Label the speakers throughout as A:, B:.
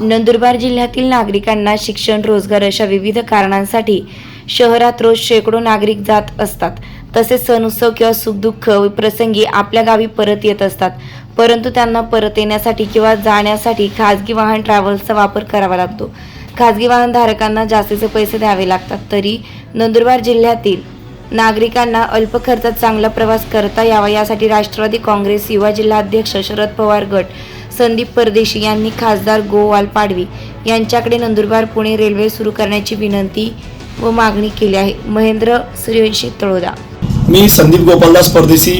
A: नंदुरबार जिल्ह्यातील नागरिकांना शिक्षण रोजगार अशा विविध कारणांसाठी शहरात रोज शेकडो नागरिक जात असतात. तसेच सण उत्सव किंवा सुखदुःख प्रसंगी आपल्या गावी परत येत असतात. परंतु त्यांना परत येण्यासाठी किंवा जाण्यासाठी खाजगी वाहन ट्रॅव्हल्सचा वापर करावा लागतो. खाजगी वाहनधारकांना जास्तीचे पैसे द्यावे लागतात. तरी नंदुरबार जिल्ह्यातील नागरिकांना अल्प खर्चात चांगला प्रवास करता यावा यासाठी राष्ट्रवादी काँग्रेस युवा जिल्हाध्यक्ष शरद पवार गट संदीप परदेशी यांनी खासदार गोवाल पाडवी यांच्याकडे नंदुरबार पुणे रेल्वे सुरू करण्याची विनंती व मागणी केली आहे. महेंद्र सूर्यवंशी तळोदा.
B: मी संदीप गोपालदास परदेशी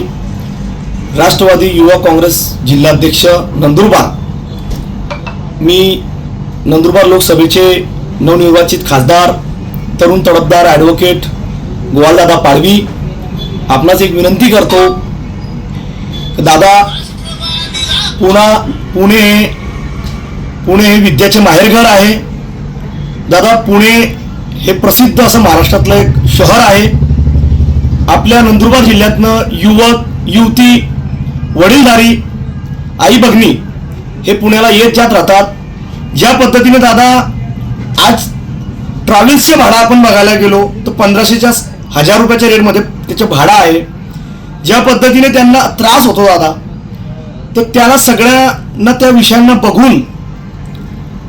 B: राष्ट्रवादी युवा काँग्रेस जिल्हाध्यक्ष नंदुरबार. मी नंदुरबार लोकसभेचे नवनिर्वाचित खासदार तरुण तडफदार ॲडव्होकेट गोवालदादा पाडवी. आपणास एक विनंती करतो दादा पुणा पुणे पुणे हे विद्याचे माहेरघर आहे. दादा पुणे हे प्रसिद्ध असं महाराष्ट्रातलं एक शहर आहे. आपल्या नंदुरबार जिल्ह्यातनं युवक युवती वडीलधारी आई बघणी हे पुण्याला येत जात राहतात. ज्या पद्धतीने दादा आज ट्रॅव्हल्सचे भाडं आपण बघायला गेलो तर पंधराशेच्या हजार रुपयाच्या रेटमध्ये त्याचं भाडं आहे. ज्या पद्धतीने त्यांना त्रास होतो दादा तर त्याला सगळ्या ना त्या विषयांना बघून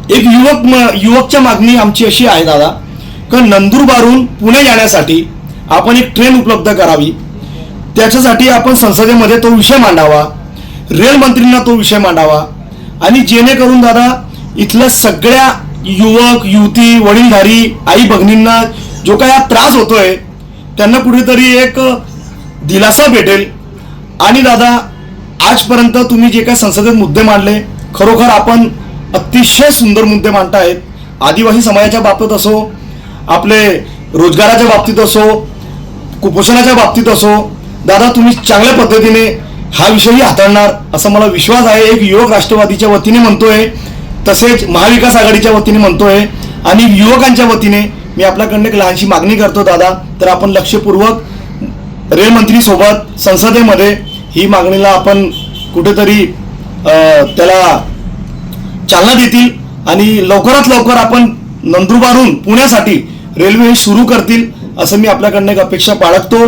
B: एक युवक म- युवकच्या मागणी आमची अशी आहे दादा. का नंदुरबारहून पुणे जाण्यासाठी आपण एक ट्रेन उपलब्ध करावी. त्याच्यासाठी आपण संसदेमध्ये तो विषय मांडावा. रेल मंत्रींना तो विषय मांडावा. आणि जेणेकरून दादा इथल्या सगळ्या युवक युवती वडीलधारी आई भगिनींना जो काय हा त्रास होतोय त्यांना कुठेतरी एक दिलासा भेटेल. आणि दादा आजपर्यंत तुम्ही जे काही संसदेत मुद्दे मांडले खरोखर आपण अतिशय सुंदर मुद्दे मांडतायत आदिवासी समाजाच्या बाबतीत असो आपले रोजगाराच्या बाबतीत असो कुपोषणाच्या बाबतीत असो दादा तुम्ही चांगल्या पद्धतीने हा विषयही हाताळणार असा मला विश्वास आहे. एक युवक राष्ट्रवादीच्या वतीने म्हणतोय तसेच महाविकास आघाडीच्या वतीने म्हणतोय आणि युवकांच्या वतीने मी आपल्याकडनं एक लहानशी मागणी करतो दादा. तर आपण लक्षपूर्वक रेल्वेमंत्रीसोबत संसदेमध्ये ही मागणीला आपण कुठेतरी त्याला चालना देतील आणि लवकरात लवकर आपण नंदुरबारहून पुण्यासाठी रेल्वे सुरू करतील असं मी आपल्याकडनं एक अपेक्षा बाळगतो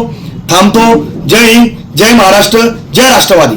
B: थांबतो. जय हिंद जय महाराष्ट्र जय राष्ट्रवादी.